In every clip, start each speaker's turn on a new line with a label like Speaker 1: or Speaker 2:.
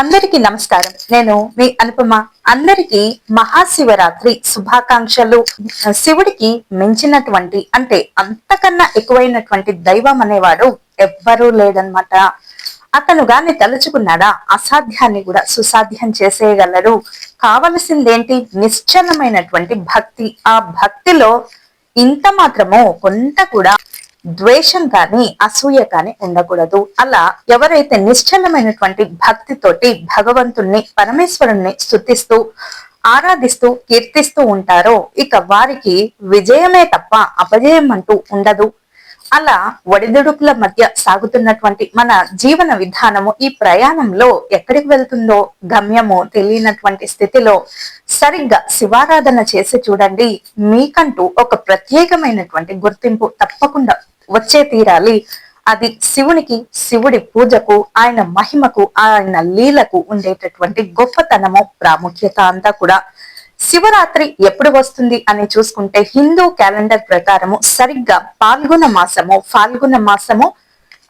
Speaker 1: అందరికీ నమస్కారం. నేను మీ అనుపమ. అందరికీ మహాశివరాత్రి శుభాకాంక్షలు. శివుడికి మించినటువంటి అంటే అంతకన్నా ఎక్కువైనటువంటి దైవం అనేవాడు ఎవ్వరూ లేదనమాట అతను గాని తలుచుకున్నాడా? అసాధ్యాన్ని కూడా సుసాధ్యం చేసేయగలరు కావలసిందేంటి? నిశ్చలమైనటువంటి భక్తి. ఆ భక్తిలో ఇంత మాత్రము కొంత కూడా ద్వేషం కానీ అసూయ కానీ ఉండకూడదు. అలా ఎవరైతే నిశ్చలమైనటువంటి భక్తితోటి భగవంతుణ్ణి పరమేశ్వరుణ్ణి స్థుతిస్తూ ఆరాధిస్తూ కీర్తిస్తూ ఉంటారో ఇక వారికి విజయమే తప్ప అపజయం అంటూ ఉండదు. అలా ఒడిదుడుకుల మధ్య సాగుతున్నటువంటి మన జీవన విధానము ఈ ప్రయాణంలో ఎక్కడికి వెళ్తుందో గమ్యము తెలియనటువంటి స్థితిలో సరిగ్గా శివారాధన చేసి చూడండి. మీకంటూ ఒక ప్రత్యేకమైనటువంటి గుర్తింపు తప్పకుండా వచ్చే తీరాలి. అది శివునికి శివుడి పూజకు ఆయన మహిమకు ఆయన లీలకు ఉండేటటువంటి గొప్పతనము ప్రాముఖ్యత అంతా కూడా. శివరాత్రి ఎప్పుడు వస్తుంది అని చూసుకుంటే హిందూ క్యాలెండర్ ప్రకారము సరిగ్గా పాల్గొన మాసము ఫాల్గుణ మాసము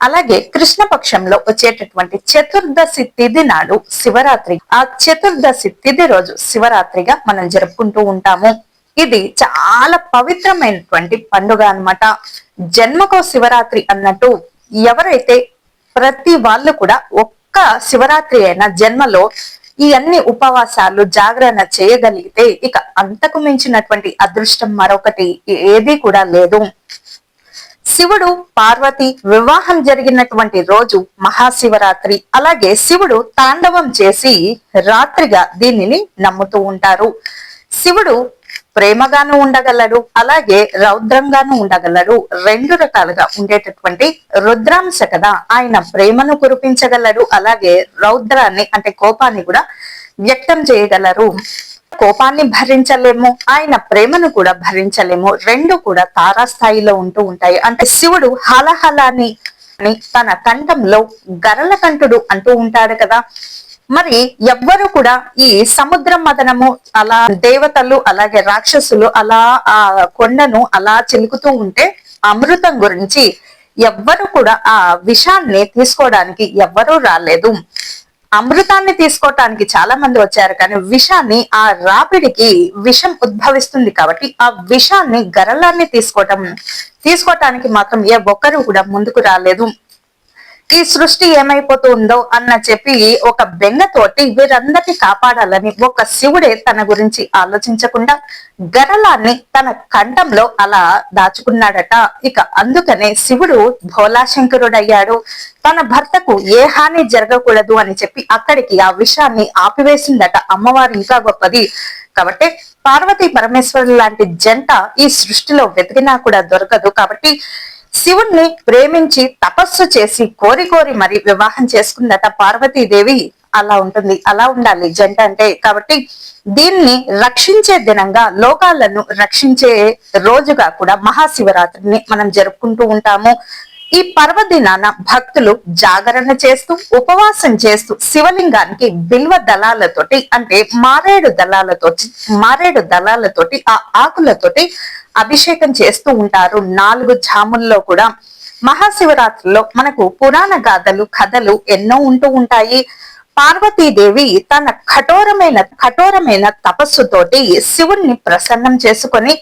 Speaker 1: అలాగే కృష్ణ పక్షంలో వచ్చేటటువంటి చతుర్దశి తిథి నాడు శివరాత్రి. ఆ చతుర్దశి తిథి రోజు శివరాత్రిగా మనం జరుపుకుంటూ ఉంటాము. ఇది చాలా పవిత్రమైనటువంటి పండుగ అనమాట జన్మకో శివరాత్రి అన్నట్టు ఎవరైతే ప్రతి వాళ్ళు కూడా ఒక్క శివరాత్రి అయిన జన్మలో ఈ అన్ని ఉపవాసాలు జాగరణ చేయగలిగితే ఇక అంతకు మించినటువంటి అదృష్టం మరొకటి ఏది కూడా లేదు. శివుడు పార్వతి వివాహం జరిగినటువంటి రోజు మహాశివరాత్రి. అలాగే శివుడు తాండవం చేసి రాత్రిగా దీనిని నమ్ముతూ ఉంటారు. శివుడు ప్రేమగాను ఉండగలడు అలాగే రౌద్రంగాను ఉండగలడు. రెండు రకాలుగా ఉండేటటువంటి రుద్రాంశ కదా ఆయన ప్రేమను కురిపించగలడు అలాగే రౌద్రాన్ని అంటే కోపాన్ని కూడా వ్యక్తం చేయగలరు. కోపాన్ని భరించలేము ఆయన ప్రేమను కూడా భరించలేము. రెండు కూడా తారాస్థాయిలో ఉంటూ ఉంటాయి. అంటే శివుడు హలహలాని తన కంఠంలో గరల కంఠుడు అంటూ ఉంటాడు కదా. మరి ఎవ్వరు కూడా ఈ సముద్ర మదనము అలా దేవతలు అలాగే రాక్షసులు అలా ఆ కొండను అలా చిలుకుతూ ఉంటే అమృతం గురించి ఎవ్వరు కూడా ఆ విషాన్ని తీసుకోవడానికి ఎవ్వరూ రాలేదు. అమృతాన్ని తీసుకోవటానికి చాలా మంది వచ్చారు కానీ విషాన్ని ఆ రాపిడికి విషం ఉద్భవిస్తుంది కాబట్టి ఆ విషాన్ని గరలాన్ని తీసుకోవటం తీసుకోవటానికి మాత్రం ఏ ఒక్కరు కూడా ముందుకు రాలేదు. ఈ సృష్టి ఏమైపోతుందో అన్న చెప్పి ఒక బెంగతోటి వీరందరినీ కాపాడాలని ఒక శివుడే తన గురించి ఆలోచించకుండా గరళాన్ని తన కంఠంలో అలా దాచుకున్నాడట. ఇక అందుకనే శివుడు భోలాశంకరుడయ్యాడు. తన భర్తకు ఏ హాని జరగకూడదు అని చెప్పి అక్కడికి ఆ విషయాన్ని ఆపివేసిందట. అమ్మవారు ఇంకా గొప్పది. కాబట్టి పార్వతీ పరమేశ్వరు లాంటి జంట ఈ సృష్టిలో వెతికినా కూడా దొరకదు. కాబట్టి శివుణ్ణి ప్రేమించి తపస్సు చేసి కోరి కోరి మరి వివాహం చేసుకుందట పార్వతీదేవి. అలా ఉంటుంది. అలా ఉండాలి. జంట అంటే కాబట్టి దీన్ని రక్షించే దినంగా లోకాలను రక్షించే రోజుగా కూడా మహాశివరాత్రిని మనం జరుపుకుంటూ ఉంటాము. ఈ పర్వదినాన భక్తులు జాగరణ చేస్తూ ఉపవాసం చేస్తూ శివలింగానికి బిల్వ దళాలతోటి అంటే మారేడు దళాలతో మారేడు దళాలతోటి ఆ ఆకులతోటి అభిషేకం చేస్తూ ఉంటారు. నాలుగు జాముల్లో కూడా మహాశివరాత్రిలో మనకు పురాణ గాథలు కథలు ఎన్నో ఉంటూ ఉంటాయి. పార్వతీదేవి తన కఠోరమైన కఠోరమైన తపస్సుతోటి శివుణ్ణి ప్రసన్నం చేసుకొని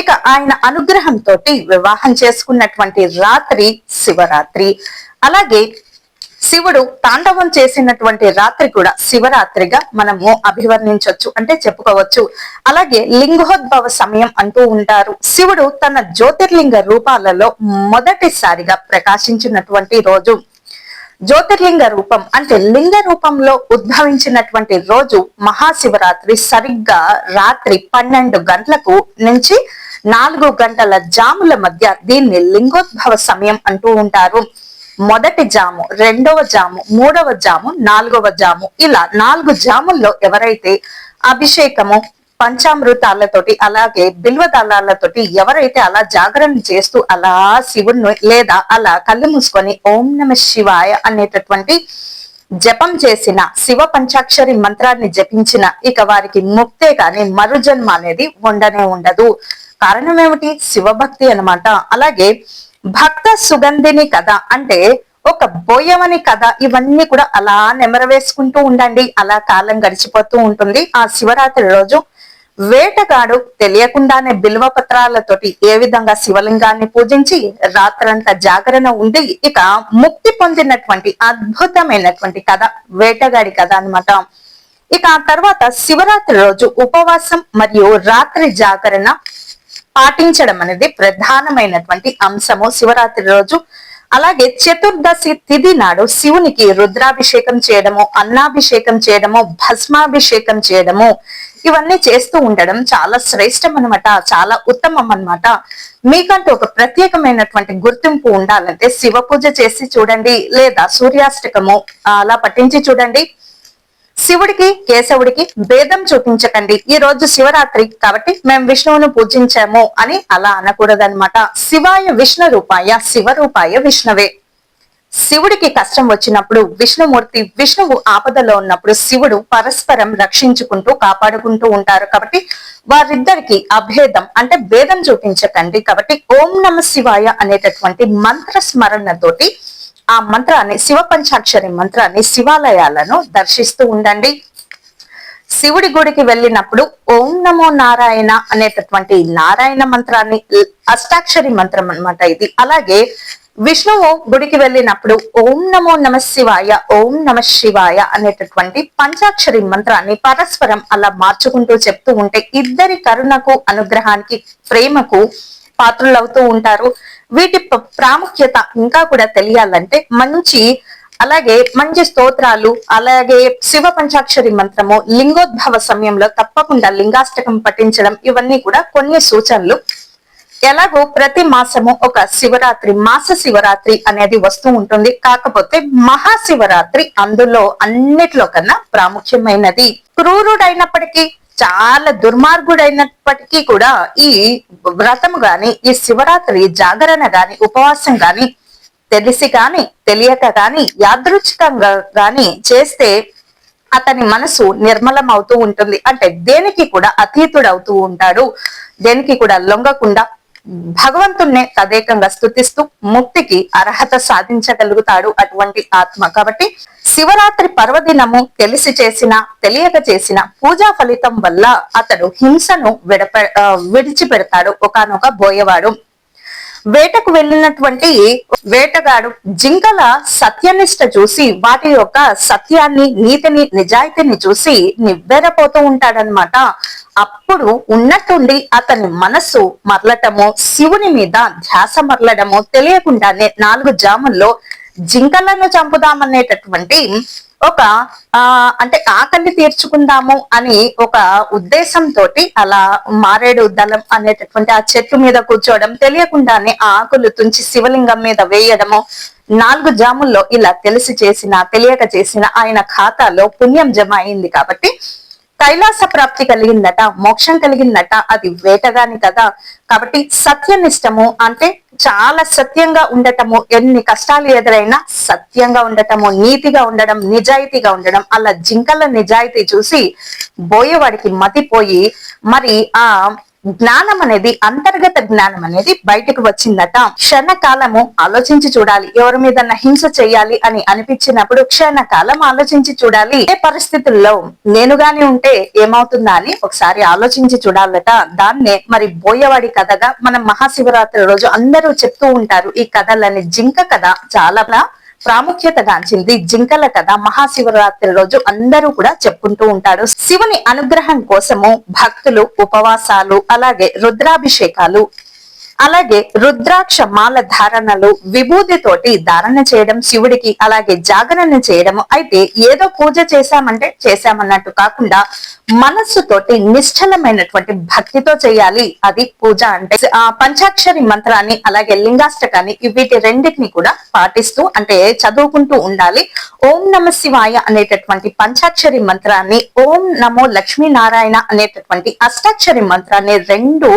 Speaker 1: ఇక ఆయన అనుగ్రహంతో వివాహం చేసుకున్నటువంటి రాత్రి శివరాత్రి. అలాగే శివుడు తాండవం చేసినటువంటి రాత్రి కూడా శివరాత్రిగా మనము అభివర్ణించవచ్చు అంటే చెప్పుకోవచ్చు. అలాగే లింగోద్భవ సమయం అంటూ ఉంటారు. శివుడు తన జ్యోతిర్లింగ రూపాలలో మొదటిసారిగా ప్రకాశించినటువంటి రోజు. జ్యోతిర్లింగ రూపం అంటే లింగ రూపంలో ఉద్భవించినటువంటి రోజు మహాశివరాత్రి సరిగ్గా రాత్రి పన్నెండు గంటలకు నుంచి నాలుగు గంటల జాముల మధ్య దీన్ని లింగోద్భవ సమయం అంటూ ఉంటారు. మొదటి జాము రెండవ జాము మూడవ జాము నాలుగవ జాము ఇలా నాలుగు జాముల్లో ఎవరైతే అభిషేకము పంచామృతాలతోటి అలాగే బిల్వదళాలతోటి ఎవరైతే అలా జాగరణ చేస్తూ అలా శివుణ్ణి లేదా అలా కళ్ళు మూసుకొని ఓం నమ శివాయ అనేటటువంటి జపం చేసిన శివ పంచాక్షరి మంత్రాన్ని జపించిన ఇక వారికి ముక్తే కాని మరుజన్మ అనేది ఉండనే ఉండదు. కారణం ఏమిటి? శివభక్తి అనమాట అలాగే భక్త సుగంధిని కథ అంటే ఒక బోయమని కథ ఇవన్నీ కూడా అలా నెమరవేసుకుంటూ ఉండండి. అలా కాలం గడిచిపోతూ ఉంటుంది. ఆ శివరాత్రి రోజు వేటగాడు తెలియకుండానే బిల్వ పత్రాలతోటి ఏ విధంగా శివలింగాన్ని పూజించి రాత్రంతా జాగరణ ఉండి ఇక ముక్తి పొందినటువంటి అద్భుతమైనటువంటి కథ వేటగాడి కథ అన్నమాట. ఇక ఆ తర్వాత శివరాత్రి రోజు ఉపవాసం మరియు రాత్రి జాగరణ పాటించడం అనేది ప్రధానమైనటువంటి అంశము శివరాత్రి రోజు. అలాగే చతుర్దశి తిథి నాడు శివునికి రుద్రాభిషేకం చేయడము అన్నాభిషేకం చేయడము భస్మాభిషేకం చేయడము. ఇవన్నీ చేస్తూ ఉండడం చాలా శ్రేష్టం అనమాట చాలా ఉత్తమం అన్నమాట మీకంటూ ఒక ప్రత్యేకమైనటువంటి గుర్తింపు ఉండాలంటే శివ పూజ చేసి చూడండి లేదా సూర్యాష్టకము అలా పఠించి చూడండి. శివుడికి కేశవుడికి భేదం చూపించకండి. ఈ రోజు శివరాత్రి కాబట్టి మేము విష్ణువును పూజించాము అని అలా అనకూడదనమాట శివాయ విష్ణు రూపాయ శివ రూపాయ విష్ణువే. శివుడికి కష్టం వచ్చినప్పుడు విష్ణుమూర్తి విష్ణువు ఆపదలో ఉన్నప్పుడు శివుడు పరస్పరం రక్షించుకుంటూ కాపాడుకుంటూ ఉంటారు కాబట్టి వారిద్దరికి అభేదం అంటే భేదం చూపించకండి కాబట్టి ఓం నమ శివాయ అనేటటువంటి మంత్ర స్మరణతోటి ఆ మంత్రాన్ని శివ పంచాక్షరి మంత్రాన్ని శివాలయాలను దర్శిస్తూ ఉండండి. శివుడి గుడికి వెళ్ళినప్పుడు ఓం నమో నారాయణ అనేటటువంటి నారాయణ మంత్రాన్ని అష్టాక్షరి మంత్రం అన్నమాట ఇది. అలాగే విష్ణువు గుడికి వెళ్ళినప్పుడు ఓం నమో నమ శివాయ ఓం నమ శివాయ అనేటటువంటి పంచాక్షరి మంత్రాన్ని పరస్పరం అలా మార్చుకుంటూ చెప్తూ ఉంటే ఇద్దరి కరుణకు అనుగ్రహానికి ప్రేమకు పాత్రులవుతూ ఉంటారు. వీటి ప్రాముఖ్యత ఇంకా కూడా తెలియాలంటే మంచి అలాగే మంచి స్తోత్రాలు అలాగే శివ పంచాక్షరి మంత్రము లింగోద్భవ సమయంలో తప్పకుండా లింగాష్టకం పఠించడం ఇవన్నీ కూడా కొన్ని సూచనలు. ఎలాగో ప్రతి మాసము ఒక శివరాత్రి మాస శివరాత్రి అనేది వస్తూ ఉంటుంది. కాకపోతే మహాశివరాత్రి అందులో అన్నిట్లో కన్నా ప్రాముఖ్యమైనది. క్రూరుడైనప్పటికీ చాలా దుర్మార్గుడైనప్పటికీ కూడా ఈ వ్రతము గాని ఈ శివరాత్రి జాగరణ గాని ఉపవాసం గాని తెలిసి గాని తెలియక గాని యాదృచ్ఛికంగా గాని చేస్తే అతని మనసు నిర్మలం అవుతూ ఉంటుంది. అంటే దేనికి కూడా అతీతుడు అవుతూ ఉంటాడు. దేనికి కూడా లొంగకుండా భగవంతుణ్ణే తదేకంగా స్థుతిస్తూ ముక్తికి అర్హత సాధించగలుగుతాడు అటువంటి ఆత్మ. కాబట్టి శివరాత్రి పర్వదినము తెలిసి చేసిన తెలియక చేసిన పూజా ఫలితం వల్ల అతడు హింసను విడప విడిచిపెడతాడు ఒకనొక బోయవాడు. వేటకు వెళ్ళినటువంటి వేటగాడు జింకల సత్యనిష్ట చూసి వాటి యొక్క సత్యాన్ని నీతిని నిజాయితీని చూసి నివ్వెరపోతూ ఉంటాడనమాట అప్పుడు ఉన్నట్టుండి అతని మనస్సు మరలటము శివుని మీద ధ్యాస మరలడము తెలియకుండానే నాలుగు జాముల్లో జింకలను చంపుదామనేటటువంటి ఒక ఆ అంటే ఆకలి తీర్చుకుందాము అని ఒక ఉద్దేశంతో అలా మారేడు దళం అనేటటువంటి ఆ చెట్టు మీద కూర్చోవడం తెలియకుండానే ఆ ఆకులు తుంచి శివలింగం మీద వేయడము నాలుగు జాముల్లో ఇలా తెలిసి చేసిన తెలియక చేసిన ఆయన ఖాతాలో పుణ్యం జమ అయింది కాబట్టి కైలాస ప్రాప్తి కలిగిందట మోక్షం కలిగిందట అది వేటగాని కదా. కాబట్టి సత్యనిష్టము అంటే చాలా సత్యంగా ఉండటము ఎన్ని కష్టాలు ఎదురైనా సత్యంగా ఉండటము నీతిగా ఉండడం నిజాయితీగా ఉండడం అలా జింకల నిజాయితీ చూసి బోయేవాడికి మతిపోయి మరి ఆ జ్ఞానం అనేది అంతర్గత జ్ఞానం అనేది బయటకు వచ్చిందట. క్షణకాలము ఆలోచించి చూడాలి. ఎవరి మీద హింస చేయాలి అని అనిపించినప్పుడు క్షణకాలం ఆలోచించి చూడాలి. ఏ పరిస్థితుల్లో నేనుగానే ఉంటే ఏమవుతుందా అని ఒకసారి ఆలోచించి చూడాలట. దాన్నే మరి బోయవాడి కథగా మనం మహాశివరాత్రి రోజు అందరూ చెప్తూ ఉంటారు. ఈ కథలని జింక కథ. చాలా ప్రాముఖ్యత గాంచింది జింకల కథ మహాశివరాత్రి రోజు అందరూ కూడా చెప్పుకుంటూ ఉంటారు. శివుని అనుగ్రహం కోసము భక్తులు ఉపవాసాలు అలాగే రుద్రాభిషేకాలు అలాగే రుద్రాక్ష మాల ధారణలు విభూతితోటి ధారణ చేయడం శివుడికి అలాగే జాగరణ చేయడం అయితే ఏదో పూజ చేశామంటే చేశామన్నట్టు కాకుండా మనస్సుతోటి నిశ్చలమైనటువంటి భక్తితో చేయాలి. అది పూజ అంటే ఆ పంచాక్షరి మంత్రాన్ని అలాగే లింగాష్టకాన్ని వీటి రెండింటిని కూడా పాటిస్తూ అంటే చదువుకుంటూ ఉండాలి. ఓం నమ శివాయ అనేటటువంటి పంచాక్షరి మంత్రాన్ని ఓం నమో లక్ష్మీనారాయణ అనేటటువంటి అష్టాక్షరి మంత్రాన్ని రెండు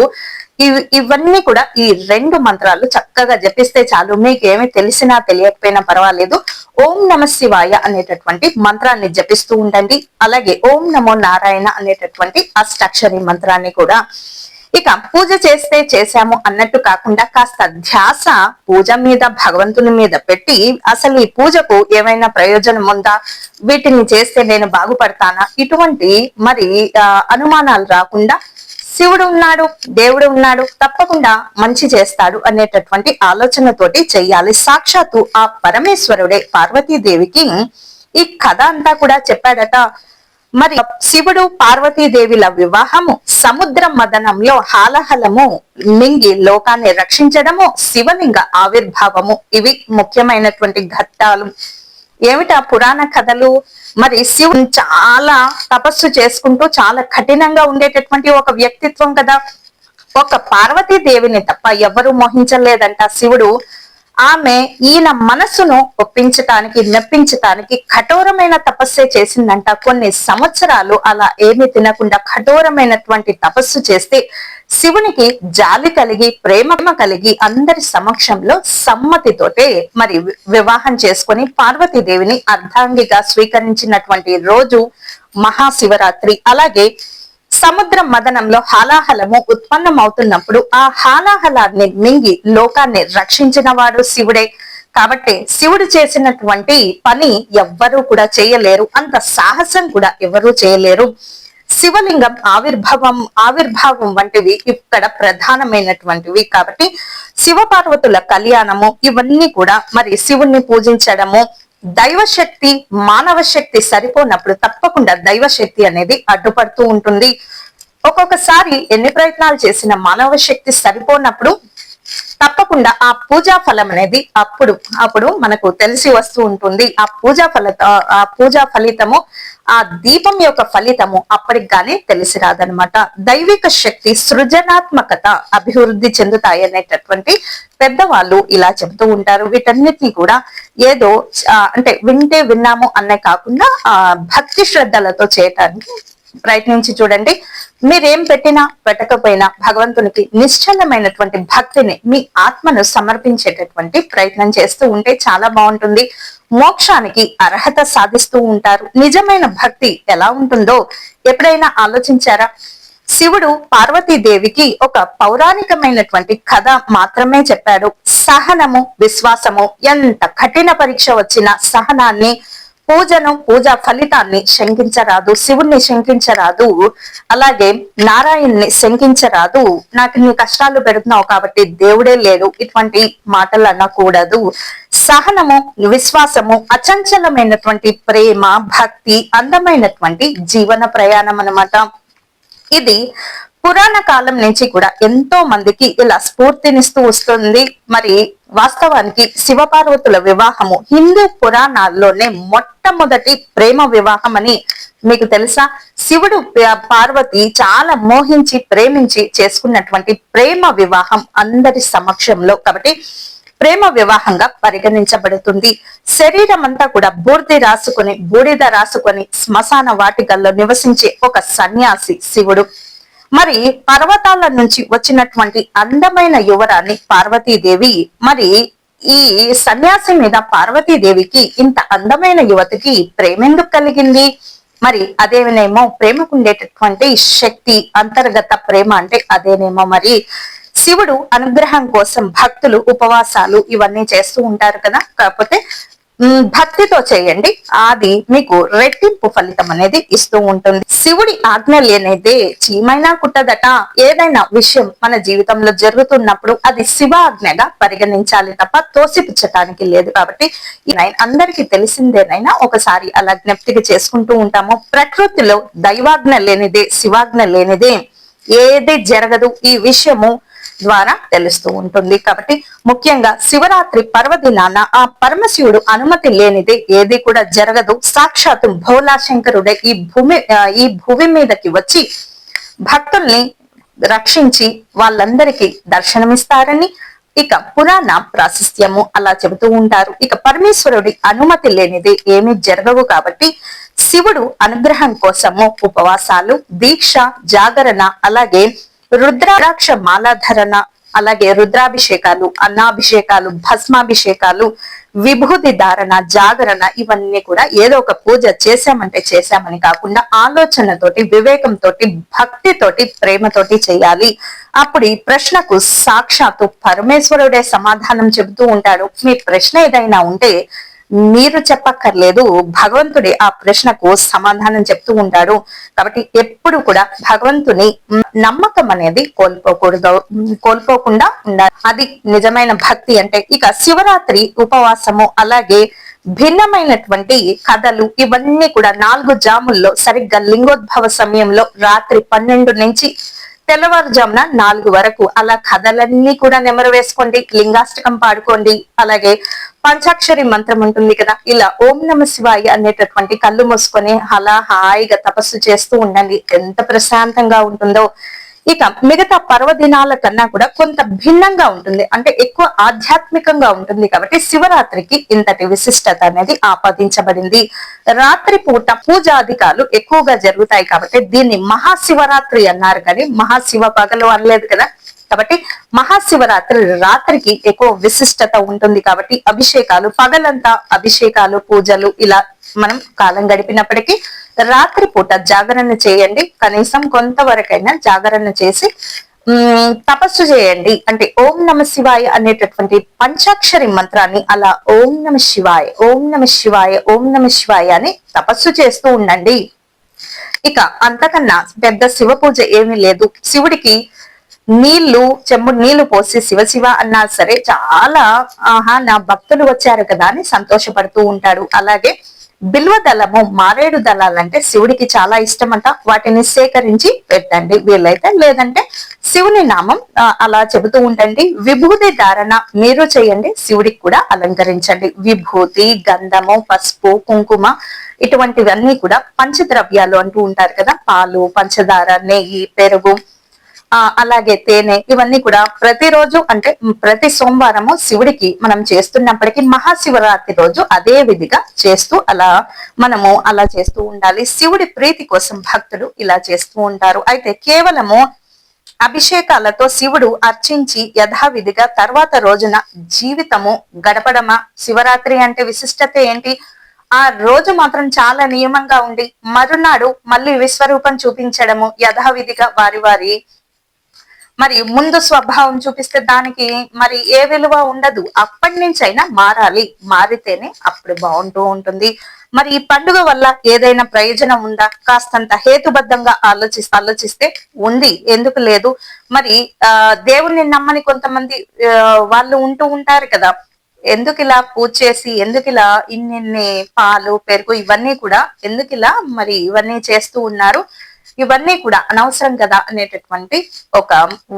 Speaker 1: ఇవి ఇవన్నీ కూడా ఈ రెండు మంత్రాలు చక్కగా జపిస్తే చాలు. మీకు ఏమి తెలిసినా తెలియకపోయినా పర్వాలేదు. ఓం నమ శివాయ అనేటటువంటి మంత్రాన్ని జపిస్తూ ఉండండి. అలాగే ఓం నమో నారాయణ అనేటటువంటి అష్టాక్షరి మంత్రాన్ని కూడా. ఇక పూజ చేస్తే చేశాము అన్నట్టు కాకుండా కాస్త ధ్యాస పూజ మీద భగవంతుని మీద పెట్టి అసలు ఈ పూజకు ఏమైనా ప్రయోజనం ఉందా? వీటిని చేస్తే నేను బాగుపడతానా? ఇటువంటి మరి అనుమానాలు రాకుండా శివుడు ఉన్నాడు దేవుడు ఉన్నాడు తప్పకుండా మంచి చేస్తాడు అనేటటువంటి ఆలోచనతోటి చెయ్యాలి. సాక్షాత్తు ఆ పరమేశ్వరుడే పార్వతీదేవికి ఈ కథ అంతా కూడా చెప్పాడట. మరి శివుడు పార్వతీదేవిల వివాహము సముద్ర మదనంలో హాలహలము మింగి లోకాన్ని రక్షించడము శివలింగ ఆవిర్భావము ఇవి ముఖ్యమైనటువంటి ఘట్టాలు. ఏమిటా పురాణ కథలు? మరి శివుడు చాలా తపస్సు చేసుకుంటూ చాలా కఠినంగా ఉండేటటువంటి ఒక వ్యక్తిత్వం కదా. ఒక పార్వతీదేవిని తప్ప ఎవరు మోహించలేదంట శివుడు. ఆమె ఈయన మనసును ఒప్పించటానికి నప్పించటానికి కఠోరమైన తపస్సే చేసిందంట. కొన్ని సంవత్సరాలు అలా ఏమి తినకుండా కఠోరమైనటువంటి తపస్సు చేస్తే శివునికి జాలి కలిగి ప్రేమ కలిగి అందరి సమక్షంలో సమ్మతితోటే మరి వివాహం చేసుకుని పార్వతీదేవిని అర్ధాంగిగా స్వీకరించినటువంటి రోజు మహాశివరాత్రి. అలాగే సముద్ర మదనంలో హాలాహలము ఉత్పన్నమవుతున్నప్పుడు ఆ హాలాహలాన్ని మింగి లోకాన్ని రక్షించిన వాడు శివుడే. కాబట్టి శివుడు చేసినటువంటి పని ఎవ్వరూ కూడా చేయలేరు. అంత సాహసం కూడా ఎవరూ చేయలేరు. శివలింగం ఆవిర్భావం ఆవిర్భావం వంటివి ఇక్కడ ప్రధానమైనటువంటివి. కాబట్టి శివపార్వతుల కళ్యాణము ఇవన్నీ కూడా మరి శివుణ్ణి పూజించడము దైవశక్తి మానవ శక్తి సరిపోనప్పుడు తప్పకుండా దైవశక్తి అనేది అడ్డుపడుతూ ఉంటుంది. ఒక్కొక్కసారి ఎన్ని ప్రయత్నాలు చేసిన మానవ శక్తి సరిపోనప్పుడు తప్పకుండా ఆ పూజా ఫలం అనేది అప్పుడు అప్పుడు మనకు తెలిసి వస్తూ ఉంటుంది. ఆ పూజా ఫలిత ఆ పూజా ఫలితము ఆ దీపం యొక్క ఫలితము అప్పటికి తెలిసి రాదనమాట దైవిక శక్తి సృజనాత్మకత అభివృద్ధి చెందుతాయి అనేటటువంటి పెద్దవాళ్ళు ఇలా చెబుతూ ఉంటారు. వీటన్నిటిని కూడా ఏదో అంటే వింటే విన్నాము అనే కాకుండా ఆ భక్తి శ్రద్ధలతో చేయటానికి ప్రయత్నించి చూడండి. మీరేం పెట్టినా పెట్టకపోయినా భగవంతునికి నిశ్చలమైనటువంటి భక్తిని మీ ఆత్మను సమర్పించేటటువంటి ప్రయత్నం చేస్తూ ఉంటే చాలా బాగుంటుంది. మోక్షానికి అర్హత సాధిస్తూ ఉంటారు. నిజమైన భక్తి ఎలా ఉంటుందో ఎప్పుడైనా ఆలోచించారా? శివుడు పార్వతీదేవికి ఒక పౌరాణికమైనటువంటి కథ మాత్రమే చెప్పాడు. సహనము విశ్వాసము ఎంత కఠిన పరీక్ష వచ్చిన సహనాన్ని పూజను పూజ ఫలితాన్ని శంకించరాదు శివుణ్ణి శంకించరాదు అలాగే నారాయణ్ణి శంకించరాదు. నాకు నీ కష్టాలు పెడుతున్నావు కాబట్టి దేవుడే లేడు. ఇటువంటి మాటలు అనకూడదు. సహనము విశ్వాసము అచంచలమైనటువంటి ప్రేమ భక్తి అందమైనటువంటి జీవన ప్రయాణం అనమాట ఇది పురాణ కాలం నుంచి కూడా ఎంతో మందికి ఇలా స్ఫూర్తినిస్తూ వస్తుంది. మరి వాస్తవానికి శివపార్వతుల వివాహము హిందూ పురాణాల్లోనే మొట్టమొదటి ప్రేమ వివాహం అని మీకు తెలుసా? శివుడు పార్వతి చాలా మోహించి ప్రేమించి చేసుకున్నటువంటి ప్రేమ వివాహం అందరి సమక్షంలో. కాబట్టి ప్రేమ వివాహంగా పరిగణించబడుతుంది. శరీరం అంతా కూడా బూర్ది రాసుకుని బూడిద రాసుకొని శ్మశాన వాటికల్లో నివసించే ఒక సన్యాసి శివుడు. మరి పర్వతాల నుంచి వచ్చినటువంటి అందమైన యువరాన్ని పార్వతీదేవి మరి ఈ సన్యాసి మీద పార్వతీదేవికి ఇంత అందమైన యువతికి ప్రేమెందుకు కలిగింది? మరి అదేనేమో ప్రేమకుండేటటువంటి శక్తి అంతర్గత ప్రేమ అంటే అదేనేమో మరి శివుడు అనుగ్రహం కోసం భక్తులు ఉపవాసాలు ఇవన్నీ చేస్తూ ఉంటారు కదా. కాకపోతే భక్తితో చేయండి. అది మీకు రెట్టింపు ఫలితం అనేది ఇస్తూ ఉంటుంది. శివుడి ఆజ్ఞ అనేది చీమైనా కుట్టదట. ఏదైనా విషయం మన జీవితంలో జరుగుతున్నప్పుడు అది శివ ఆజ్ఞగా పరిగణించాలి తప్ప తోసిపుచ్చటానికి లేదు. కాబట్టి అందరికీ తెలిసిందేనైనా ఒకసారి అలా జ్ఞప్తికి చేసుకుంటూ ఉంటాము. ప్రకృతిలో దైవాజ్ఞ లేనిదే శివాజ్ఞ లేనిదే ఏది జరగదు. ఈ విషయము ద్వారా తెలుస్తూ ఉంటుంది. కాబట్టి ముఖ్యంగా శివరాత్రి పర్వదినాన ఆ పరమశివుడు అనుమతి లేనిది ఏది కూడా జరగదు. సాక్షాత్తు భోలాశంకరుడే ఈ భూమి ఈ భూమి మీదకి వచ్చి భక్తుల్ని రక్షించి వాళ్ళందరికీ దర్శనమిస్తారని ఇక పురాణ ప్రాశస్త్యము అలా చెబుతూ ఉంటారు. ఇక పరమేశ్వరుడి అనుమతి లేనిది ఏమీ జరగవు కాబట్టి శివుడు అనుగ్రహం కోసము ఉపవాసాలు దీక్ష జాగరణ అలాగే రుద్రాక్ష మాలాధరణ అలాగే రుద్రాభిషేకాలు అన్నాభిషేకాలు భస్మాభిషేకాలు విభూతి ధారణ జాగరణ ఇవన్నీ కూడా ఏదో ఒక పూజ చేశామంటే చేశామని కాకుండా ఆలోచనతోటి వివేకంతోటి భక్తితోటి ప్రేమతోటి చేయాలి. అప్పుడు ఈ ప్రశ్నకు సాక్షాత్తు పరమేశ్వరుడే సమాధానం చెబుతూ ఉంటాడు. మీ ప్రశ్న ఏదైనా ఉంటే మీరు చెప్పక్కర్లేదు. భగవంతుడే ఆ ప్రశ్నకు సమాధానం చెప్తూ ఉంటాడు. కాబట్టి ఎప్పుడు కూడా భగవంతుని నమ్మకం అనేది కోల్పోకూడదు. కోల్పోకుండా ఉండాలి. అది నిజమైన భక్తి అంటే ఇక శివరాత్రి ఉపవాసము అలాగే భిన్నమైనటువంటి కథలు ఇవన్నీ కూడా నాలుగు జాముల్లో సరిగ్గా లింగోద్భవ సమయంలో రాత్రి పన్నెండు నుంచి తెల్లవారుజామున నాలుగు వరకు అలా కథలన్నీ కూడా నెమరు వేసుకోండి లింగాష్టకం పాడుకోండి అలాగే పంచాక్షరి మంత్రం ఉంటుంది కదా ఇలా ఓం నమ శివాయ అనేటటువంటి కళ్ళు మూసుకొని అలా హాయిగా తపస్సు చేస్తూ ఉండండి. ఎంత ప్రశాంతంగా ఉంటుందో ఇక మిగతా పర్వదినాల కన్నా కూడా కొంత భిన్నంగా ఉంటుంది. అంటే ఎక్కువ ఆధ్యాత్మికంగా ఉంటుంది కాబట్టి శివరాత్రికి ఇంతటి విశిష్టత అనేది ఆపాదించబడింది. రాత్రి పూట పూజాధికాలు ఎక్కువగా జరుగుతాయి కాబట్టి దీన్ని మహాశివరాత్రి అన్నారు కానీ మహాశివ పగలు అనలేదు కదా. కాబట్టి మహాశివరాత్రి రాత్రికి ఎక్కువ విశిష్టత ఉంటుంది కాబట్టి అభిషేకాలు పగలంతా అభిషేకాలు పూజలు ఇలా మనం కాలం గడిపినప్పటికీ రాత్రిపూట జాగరణ చేయండి. కనీసం కొంతవరకైనా జాగరణ చేసి తపస్సు చేయండి. అంటే ఓం నమ శివాయ అనేటటువంటి పంచాక్షరి మంత్రాన్ని అలా ఓం నమ శివాయ ఓం నమ శివాయ ఓం నమ శివాయ అని తపస్సు చేస్తూ ఉండండి. ఇక అంతకన్నా పెద్ద శివ పూజ ఏమీ లేదు. శివుడికి నీళ్ళు చెంబు నీళ్ళు పోసి శివ శివ అన్నా సరే చాలా ఆహా నా భక్తులు వచ్చారు కదా అని సంతోషపడుతూ ఉంటాడు. అలాగే బిల్వ దళము మారేడు దళాలంటే శివుడికి చాలా ఇష్టమంట. వాటిని సేకరించి పెట్టండి వీళ్ళైతే. లేదంటే శివుని నామం అలా చెబుతూ ఉండండి. విభూతి ధారణ మీరు చేయండి శివుడికి కూడా అలంకరించండి. విభూతి గంధము పసుపు కుంకుమ ఇటువంటివన్నీ కూడా పంచద్రవ్యాలు అంటూ ఉంటారు కదా. పాలు పంచదార నెయ్యి పెరుగు అలాగే తేనె ఇవన్నీ కూడా ప్రతిరోజు అంటే ప్రతి సోమవారము శివుడికి మనం చేస్తున్నప్పటికీ మహాశివరాత్రి రోజు అదే విధిగా చేస్తూ అలా మనము అలా చేస్తూ ఉండాలి. శివుడి ప్రీతి కోసం భక్తులు ఇలా చేస్తూ ఉంటారు. అయితే కేవలము అభిషేకాలతో శివుడు అర్చించి యథావిధిగా తర్వాత రోజున జీవితము గడపడమా? శివరాత్రి అంటే విశిష్టత ఏంటి? ఆ రోజు మాత్రం చాలా నియమంగా ఉండి మరునాడు మళ్ళీ విశ్వరూపం చూపించడము యథావిధిగా వారి వారి మరి ముందు స్వభావం చూపిస్తే దానికి మరి ఏ విలువ ఉండదు. అప్పటి నుంచి అయినా మారాలి. మారితేనే అప్పుడు బాగుంటూ ఉంటుంది. మరి ఈ పండుగ వల్ల ఏదైనా ప్రయోజనం ఉందా? కాస్తంత హేతుబద్ధంగా ఆలోచి ఆలోచిస్తే ఉంది. ఎందుకు లేదు? మరి ఆ దేవుణ్ణి నమ్మని కొంతమంది వాళ్ళు ఉంటూ ఉంటారు కదా. ఎందుకు ఇలా పూజ చేసి ఎందుకు ఇలా ఇన్నిన్ని పాలు పెరుగు ఇవన్నీ కూడా ఎందుకు ఇలా మరి ఇవన్నీ చేస్తూ ఉన్నారు? ఇవన్నీ కూడా అనవసరం కదా అనేటటువంటి ఒక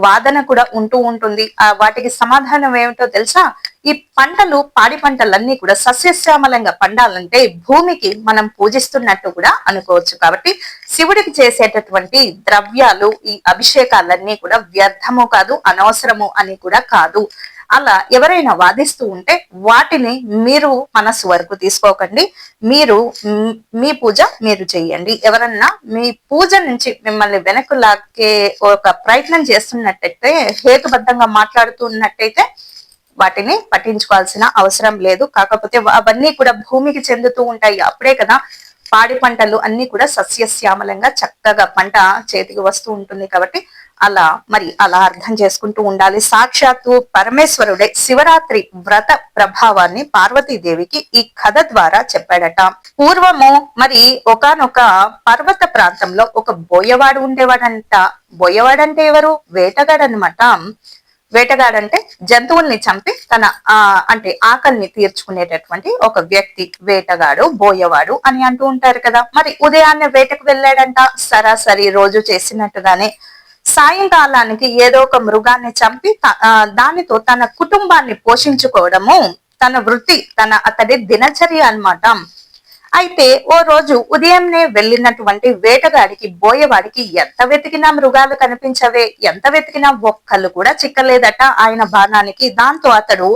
Speaker 1: వాదన కూడా ఉంటూ ఉంటుంది. ఆ వాటికి సమాధానం ఏమిటో తెలుసా? ఈ పంటలు పాడి పంటలన్నీ కూడా సస్యశ్యామలంగా పండాలంటే భూమికి మనం పూజిస్తున్నట్టు కూడా అనుకోవచ్చు. కాబట్టి శివుడికి చేసేటటువంటి ద్రవ్యాలు ఈ అభిషేకాలన్నీ కూడా వ్యర్థము కాదు అనవసరము అని కూడా కాదు. అలా ఎవరైనా వాదిస్తూ ఉంటే వాటిని మీరు మనస్సు వరకు తీసుకోకండి. మీరు మీ పూజ మీరు చేయండి ఎవరన్నా మీ పూజ నుంచి మిమ్మల్ని వెనక్కు లాగే ఒక ప్రయత్నం చేస్తున్నట్టయితే హేతుబద్ధంగా మాట్లాడుతున్నట్టయితే వాటిని పట్టించుకోవాల్సిన అవసరం లేదు. కాకపోతే అవన్నీ కూడా భూమికి చెందుతూ ఉంటాయి. అప్పుడే కదా పాడి పంటలు అన్ని కూడా సస్యశ్యామలంగా చక్కగా పంట చేతికి వస్తూ ఉంటుంది కాబట్టి అలా మరి అలా అర్థం చేసుకుంటూ ఉండాలి. సాక్షాత్తు పరమేశ్వరుడే శివరాత్రి వ్రత ప్రభావాన్ని పార్వతీదేవికి ఈ కథ ద్వారా చెప్పాడట. పూర్వము మరి ఒకనొక పర్వత ప్రాంతంలో ఒక బోయవాడు ఉండేవాడంట. బోయవాడంటే ఎవరు? వేటగాడనమాట వేటగాడంటే జంతువుల్ని చంపి తన ఆ అంటే ఆకలిని తీర్చుకునేటటువంటి ఒక వ్యక్తి వేటగాడు బోయవాడు అని అంటూ ఉంటారు కదా. మరి ఉదయాన్నే వేటకు వెళ్ళాడంట. సరాసరి రోజు చేసినట్టుగానే సాయంకాలానికి ఏదో ఒక మృగాన్ని చంపి దానితో తన కుటుంబాన్ని పోషించుకోవడము తన వృత్తి తన అతడి దినచర్య అనమాట అయితే ఓ రోజు ఉదయంనే వెళ్ళినటువంటి వేటగాడికి బోయవాడికి ఎంత వెతికినా మృగాలు కనిపించవే ఎంత వెతికినా ఒక్కళ్ళు కూడా చిక్కలేదట ఆయన బాణానికి. దాంతో అతడు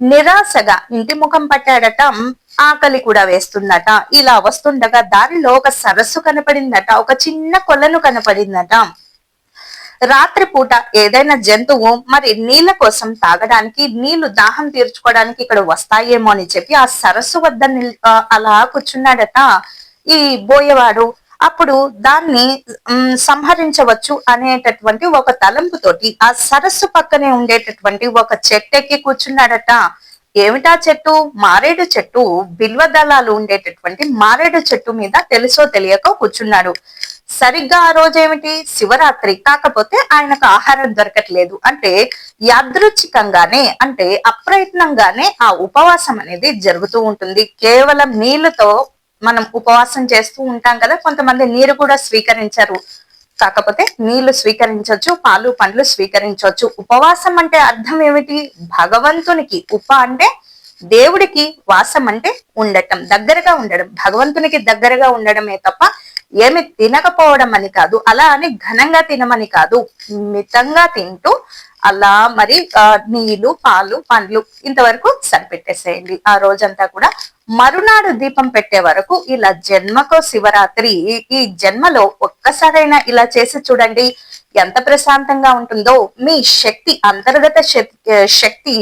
Speaker 1: నిరాశగా ఇంటి ముఖం పట్టాడట ఆకలి కూడా వేస్తుందట. ఇలా వస్తుండగా దారిలో ఒక సరస్సు కనపడిందట ఒక చిన్న కొలను కనపడిందట. రాత్రిపూట ఏదైనా జంతువు మరి నీళ్ళ కోసం తాగడానికి నీళ్ళు దాహం తీర్చుకోవడానికి ఇక్కడ వస్తాయేమో అని చెప్పి ఆ సరస్సు వద్ద నిల్- అలా కూర్చున్నాడట ఈ బోయవాడు. అప్పుడు దాన్ని సంహరించవచ్చు అనేటటువంటి ఒక తలంపుతోటి ఆ సరస్సు పక్కనే ఉండేటటువంటి ఒక చెట్టెక్కి కూర్చున్నాడట. ఏమిటా చెట్టు? మారేడు చెట్టు. బిల్వ దళాలు ఉండేటటువంటి మారేడు చెట్టు మీద తెలుసో తెలియక కూర్చున్నాడు. సరిగ్గా ఆ రోజు ఏమిటి శివరాత్రి. కాకపోతే ఆయనకు ఆహారం దొరకట్లేదు. అంటే యాదృచ్ఛికంగానే అంటే అప్రయత్నంగానే ఆ ఉపవాసం అనేది జరుగుతూ ఉంటుంది. కేవలం నీళ్ళతో మనం ఉపవాసం చేస్తూ ఉంటాం కదా. కొంతమంది నీరు కూడా స్వీకరించరు. కాకపోతే నీళ్ళు స్వీకరించవచ్చు పాలు పండ్లు స్వీకరించవచ్చు ఉపవాసం అంటే అర్థం ఏమిటి? భగవంతునికి ఉప అంటే దేవుడికి వాసం అంటే ఉండటం దగ్గరగా ఉండడం. భగవంతునికి దగ్గరగా ఉండడమే తప్ప ఏమి తినకపోవడం అని కాదు అలా అని ఘనంగా తినమని కాదు మితంగా తింటూ అలా మరి ఆ, నీళ్ళు పాలు పండ్లు ఇంతవరకు సరిపెట్టేసేయండి. ఆ రోజంతా కూడా మరునాడు దీపం పెట్టే వరకు ఇలా జన్మకో శివరాత్రి ఈ జన్మలో ఒక్కసారైనా ఇలా చేసి చూడండి. ఎంత ప్రశాంతంగా ఉంటుందో మీ శక్తి అంతర్గత శక్తి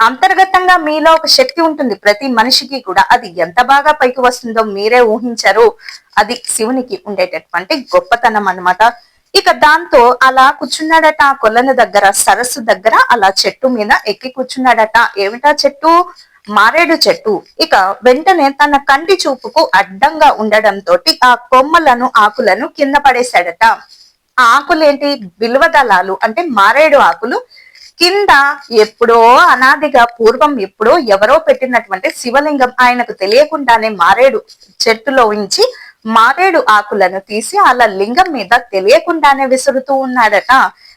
Speaker 1: అంతర్గతంగా మీలో ఒక శక్తి ఉంటుంది. ప్రతి మనిషికి కూడా అది ఎంత బాగా పైకి వస్తుందో మీరే ఊహించరు. అది శివునికి ఉండేటటువంటి గొప్పతనం అన్నమాట. ఇక దాంతో అలా కూర్చున్నాడట ఆ కొలను దగ్గర సరస్సు దగ్గర అలా చెట్టు మీద ఎక్కి కూర్చున్నాడట. ఏమిటా చెట్టు? మారేడు చెట్టు. ఇక వెంటనే తన కంటి చూపుకు అడ్డంగా ఉండడంతో ఆ కొమ్మలను ఆకులను కింద పడేశాడట. ఆ ఆకులేంటి? బిల్వదళాలు అంటే మారేడు ఆకులు. కింద ఎప్పుడో అనాదిగా పూర్వం ఎప్పుడో ఎవరో పెట్టినటువంటి శివలింగం ఆయనకు తెలియకుండానే మారేడు చెట్టులో ఉంచి మారేడు ఆకులను తీసి అలా లింగం మీద తెలియకుండానే విసురుతూ ఉన్నాడట.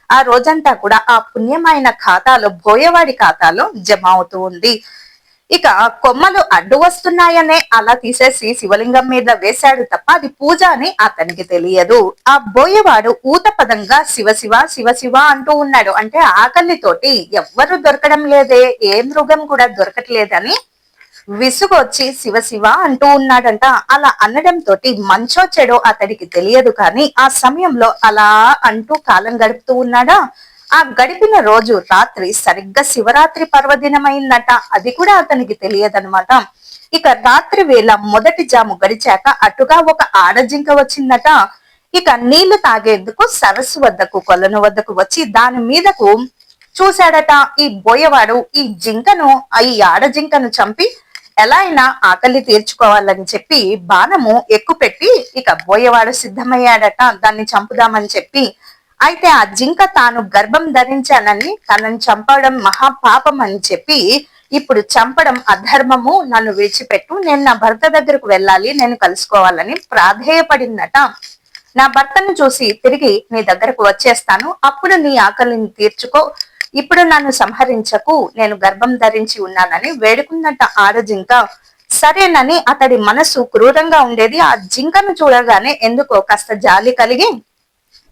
Speaker 1: ఆ రోజంతా కూడా ఆ పుణ్యమైన ఖాతాలో బోయవాడి ఖాతాలో జమ అవుతూ ఉంది. ఇక కొమ్మలు అడ్డు వస్తున్నాయనే అలా తీసేసి శివలింగం మీద వేశాడు తప్ప అది పూజ అని అతనికి తెలియదు. ఆ బోయవాడు ఊత పదంగా శివ శివ శివ శివ అంటూ ఉన్నాడు. అంటే ఆకలితోటి ఎవ్వరు దొరకడం లేదే ఏ మృగం కూడా దొరకట్లేదని విసుగొచ్చి శివ శివ అంటూ ఉన్నాడంట. అలా అనడం తోటి మంచో చెడో అతడికి తెలియదు కానీ ఆ సమయంలో అలా అంటూ కాలం గడుపుతూ ఉన్నాడా? ఆ గడిపిన రోజు రాత్రి సరిగ్గా శివరాత్రి పర్వదినమైందట. అది కూడా అతనికి తెలియదనమాట. ఇక రాత్రి వేళ మొదటి జాము గడిచాక అటుగా ఒక ఆడజింక వచ్చిందట. ఇక నీళ్ళు తాగేందుకు సరస్సు వద్దకు కొలను వద్దకు వచ్చి దాని మీదకు చూశాడట. ఈ బోయవాడు ఈ జింకను ఈ ఈ ఆడజింకను చంపి ఎలా అయినా ఆకలి తీర్చుకోవాలని చెప్పి బాణము ఎక్కుపెట్టి ఇక బోయవాడు సిద్ధమయ్యాడట. దాన్ని చంపుదామని చెప్పి అయితే ఆ జింక తాను గర్భం ధరించానని తనని చంపడం మహాపాపం అని చెప్పి ఇప్పుడు చంపడం అధర్మము నన్ను విడిచిపెట్టు. నేను నా భర్త దగ్గరకు వెళ్ళాలి నేను కలుసుకోవాలని ప్రాధేయపడిందట. నా భర్తను చూసి తిరిగి నీ దగ్గరకు వచ్చేస్తాను. అప్పుడు నీ ఆకలిని తీర్చుకో. ఇప్పుడు నన్ను సంహరించకు. నేను గర్భం ధరించి ఉన్నానని వేడుకున్నట్ట ఆడజింక సరేనని అతడి మనసు క్రూరంగా ఉండేది. ఆ జింకను చూడగానే ఎందుకో కాస్త జాలి కలిగి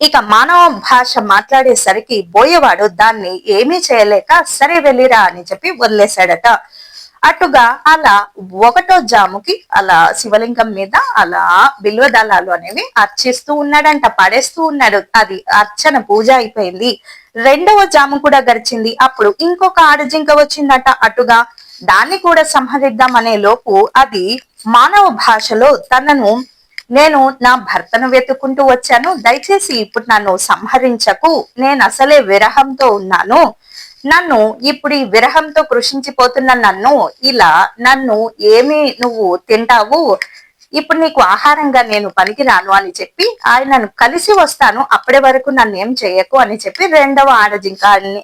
Speaker 1: ఇక మానవ భాష మాట్లాడేసరికి బోయేవాడు దాన్ని ఏమీ చేయలేక సరే వెళ్ళిరా అని చెప్పి వదిలేశాడట. అటుగా అలా ఒకటో జాముకి అలా శివలింగం మీద అలా బిల్వ దళాలు అనేవి అర్చిస్తూ ఉన్నాడంట పడేస్తూ ఉన్నాడు. అది అర్చన పూజ అయిపోయింది. రెండవ జాము కూడా గడిచింది. అప్పుడు ఇంకొక ఆడజింక వచ్చిందట. అటుగా దాన్ని కూడా సంహరిద్దామనే లోపు అది మానవ భాషలో తనను నేను నా భర్తను వెతుక్కుంటూ వచ్చాను. దయచేసి ఇప్పుడు నన్ను సంహరించకు. నేను అసలే విరహంతో ఉన్నాను. నన్ను ఇప్పుడు ఈ విరహంతో కృషించిపోతున్న నన్ను ఇలా నన్ను ఏమి నువ్వు తింటావు? ఇప్పుడు నీకు ఆహారంగా నేను పనికిరాను అని చెప్పి ఆయనను కలిసి వస్తాను. అప్పటి వరకు నన్ను ఏం చేయకు అని చెప్పి రెండవ ఆడజింకాన్ని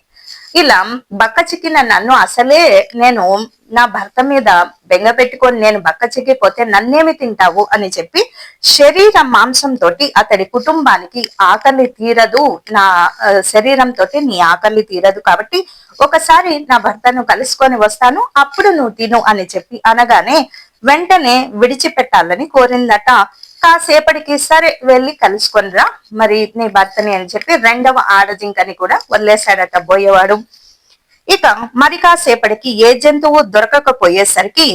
Speaker 1: ఇలా బక్క చిక్కిన నన్ను అసలే నేను నా భర్త మీద బెంగ పెట్టుకొని నేను బక్క చిక్కిపోతే నన్నేమి తింటావు అని చెప్పి శరీర మాంసం తోటి అతడి కుటుంబానికి ఆకలి తీరదు. నా శరీరం తోటి నీ ఆకలి తీరదు కాబట్టి ఒకసారి నా భర్తను కలుసుకొని వస్తాను అప్పుడు నువ్వు తిను అని చెప్పి అనగానే వెంటనే విడిచిపెట్టాలని కోరిందట. కాసేపటికి సరే వెళ్ళి కలుసుకొనిరా. మరి నీ భర్తని అని చెప్పి రెండవ ఆడజింకని కూడా వదిలేశాడట బోయేవాడు. ఇక మరి కాసేపటికి ఏ జంతువు దొరకకపోయేసరికి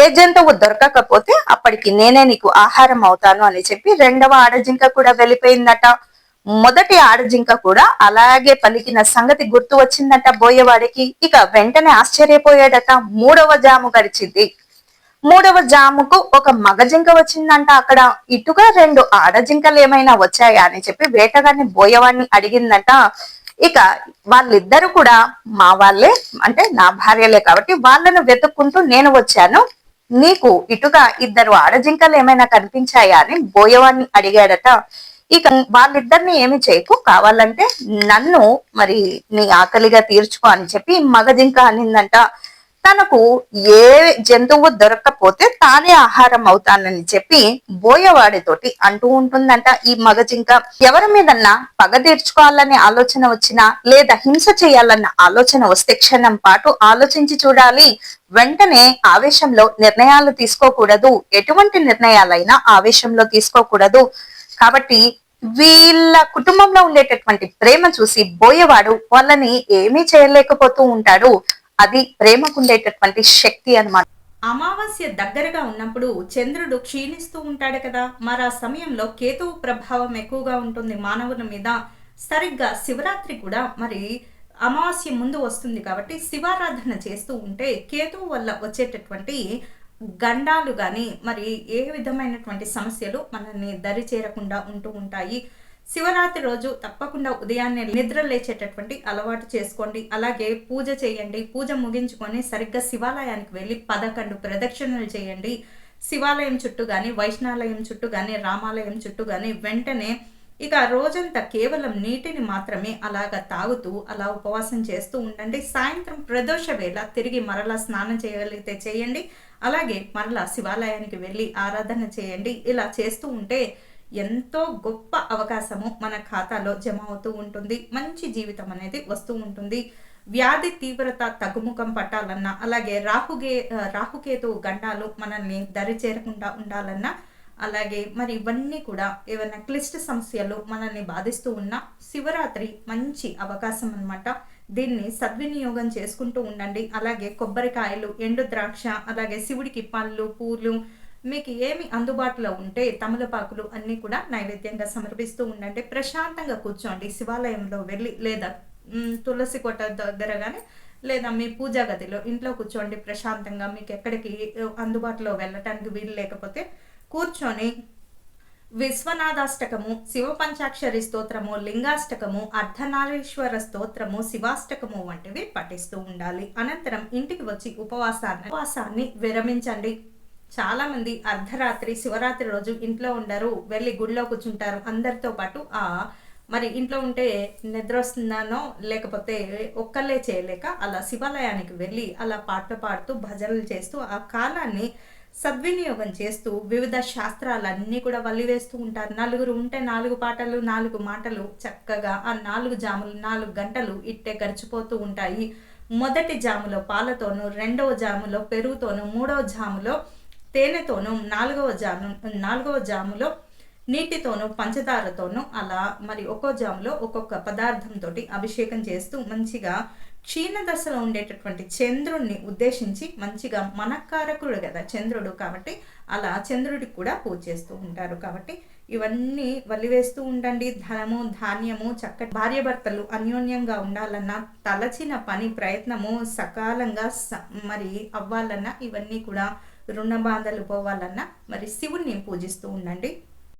Speaker 1: ఏ జంతువు దొరకకపోతే అప్పటికి నేనే నీకు ఆహారం అవుతాను అని చెప్పి రెండవ ఆడజింక కూడా వెళ్ళిపోయిందట. మొదటి ఆడజింక కూడా అలాగే పలికిన సంగతి గుర్తు వచ్చిందట బోయేవాడికి. ఇక వెంటనే ఆశ్చర్యపోయాడట. మూడవ జాము గడిచింది. మూడవ జాముకు ఒక మగ జింక వచ్చిందంట. అక్కడ ఇటుగా రెండు ఆడజింకలు ఏమైనా వచ్చాయా అని చెప్పి వేటగాన్ని బోయవాడిని అడిగిందంట. ఇక వాళ్ళిద్దరు కూడా మా వాళ్ళే అంటే నా భార్యలే కాబట్టి వాళ్ళను వెతుక్కుంటూ నేను వచ్చాను. నీకు ఇటుగా ఇద్దరు ఆడజింకలు ఏమైనా కనిపించాయా అని బోయవాడిని అడిగాడట. ఇక వాళ్ళిద్దరిని ఏమి చేయకు కావాలంటే నన్ను మరి నీ ఆకలిగా తీర్చుకో అని చెప్పి మగ జింక అనిందంట. తనకు ఏ జంతువు దొరక్కపోతే తానే ఆహారం అవుతానని చెప్పి బోయవాడితోటి అంటూ ఉంటుందంట ఈ మగజింక ఎవరి మీదన్నా పగ తీర్చుకోవాలనే ఆలోచన వచ్చినా లేదా హింస చేయాలన్న ఆలోచన వస్తే క్షణం పాటు ఆలోచించి చూడాలి. వెంటనే ఆవేశంలో నిర్ణయాలు తీసుకోకూడదు. ఎటువంటి నిర్ణయాలైనా ఆవేశంలో తీసుకోకూడదు. కాబట్టి వీళ్ళ కుటుంబంలో ఉండేటటువంటి ప్రేమ చూసి బోయేవాడు వాళ్ళని ఏమీ చేయలేకపోతూ ఉంటాడు. అది ప్రేమకుండేటటువంటి శక్తి అన్నమాట.
Speaker 2: అమావాస్య దగ్గరగా ఉన్నప్పుడు చంద్రుడు క్షీణిస్తూ ఉంటాడు కదా. మరి ఆ సమయంలో కేతువు ప్రభావం ఎక్కువగా ఉంటుంది మానవుని మీద. సరిగ్గా శివరాత్రి కూడా మరి అమావాస్య ముందు వస్తుంది కాబట్టి శివారాధన చేస్తూ ఉంటే కేతువు వల్ల వచ్చేటటువంటి గండాలు కానీ మరి ఏ విధమైనటువంటి సమస్యలు మనల్ని దరి చేరకుండా ఉంటూ ఉంటాయి. శివరాత్రి రోజు తప్పకుండా ఉదయాన్నే నిద్ర లేచేటటువంటి అలవాటు చేసుకోండి. అలాగే పూజ చేయండి. పూజ ముగించుకొని సరిగ్గా శివాలయానికి వెళ్ళి పదకొండు ప్రదక్షిణలు చేయండి. శివాలయం చుట్టూ కానీ వైష్ణాలయం చుట్టూ కానీ రామాలయం చుట్టూ కానీ వెంటనే ఇక రోజంతా కేవలం నీటిని మాత్రమే అలాగ తాగుతూ అలా ఉపవాసం చేస్తూ ఉండండి. సాయంత్రం ప్రదోష వేళ తిరిగి మరలా స్నానం చేయగలిగితే చేయండి. అలాగే మరలా శివాలయానికి వెళ్ళి ఆరాధన చేయండి. ఇలా చేస్తూ ఉంటే ఎంతో గొప్ప అవకాశము మన ఖాతాలో జమ అవుతూ ఉంటుంది. మంచి జీవితం అనేది వస్తూ ఉంటుంది. వ్యాధి తీవ్రత తగ్గుముఖం పట్టాలన్నా అలాగే రాహుగే రాహుకేతు గండాలు మనల్ని దరి చేరకుండా ఉండాలన్నా అలాగే మరి ఇవన్నీ కూడా ఏమైనా క్లిష్ట సమస్యలు మనల్ని బాధిస్తూ ఉన్న శివరాత్రి మంచి అవకాశం అనమాట దీన్ని సద్వినియోగం చేసుకుంటూ ఉండండి. అలాగే కొబ్బరికాయలు ఎండు ద్రాక్ష అలాగే శివుడికి పళ్ళు పూలు మీకు ఏమి అందుబాటులో ఉంటే తమలపాకులు అన్నీ కూడా నైవేద్యంగా సమర్పిస్తూ ఉండండి. ప్రశాంతంగా కూర్చోండి. శివాలయంలో వెళ్ళి లేదా తులసి కోట దగ్గర కానీ లేదా మీ పూజా గదిలో ఇంట్లో కూర్చోండి ప్రశాంతంగా. మీకు ఎక్కడికి అందుబాటులో వెళ్ళటానికి వీలు లేకపోతే కూర్చొని విశ్వనాథాష్టకము శివ పంచాక్షరి స్తోత్రము లింగాష్టకము అర్ధనారీశ్వర స్తోత్రము శివాష్టకము వంటివి పఠిస్తూ ఉండాలి. అనంతరం ఇంటికి వచ్చి ఉపవాసాన్ని ఉపవాసాన్ని విరమించండి. చాలామంది అర్ధరాత్రి శివరాత్రి రోజు ఇంట్లో ఉండరు వెళ్ళి గుడిలో కూర్చుంటారు. అందరితో పాటు ఆ మరి ఇంట్లో ఉంటే నిద్ర వస్తుందానో లేకపోతే ఒక్కళ్ళే చేయలేక అలా శివాలయానికి వెళ్ళి అలా పాటలు పాడుతూ భజనలు చేస్తూ ఆ కాలాన్ని సద్వినియోగం చేస్తూ వివిధ శాస్త్రాలన్నీ కూడా వల్లివేస్తూ ఉంటారు. నలుగురు ఉంటే నాలుగు పాటలు నాలుగు మాటలు చక్కగా ఆ నాలుగు జాములు నాలుగు గంటలు ఇట్టే గడిచిపోతూ ఉంటాయి. మొదటి జాములో పాలతోనూ రెండవ జాములో పెరుగుతోనూ మూడవ జాములో తేనెతోనూ నాలుగవ జాము నాలుగవ జాములో నీటితోనూ పంచదారతోనూ అలా మరి ఒక్కో జాములో ఒక్కొక్క పదార్థంతో అభిషేకం చేస్తూ మంచిగా క్షీణ దశలో ఉండేటటువంటి చంద్రుణ్ణి ఉద్దేశించి మంచిగా మనకారకుడు కదా చంద్రుడు కాబట్టి అలా చంద్రుడికి కూడా పూజ చేస్తూ ఉంటారు కాబట్టి ఇవన్నీ వలివేస్తూ ఉండండి. ధనము ధాన్యము చక్కటి భార్యభర్తలు అన్యోన్యంగా ఉండాలన్నా తలచిన పని ప్రయత్నము సకాలంగా మరి అవ్వాలన్నా ఇవన్నీ కూడా రుణ బాధలు పోవాలన్నా మరి శివుణ్ణి పూజిస్తూ ఉండండి.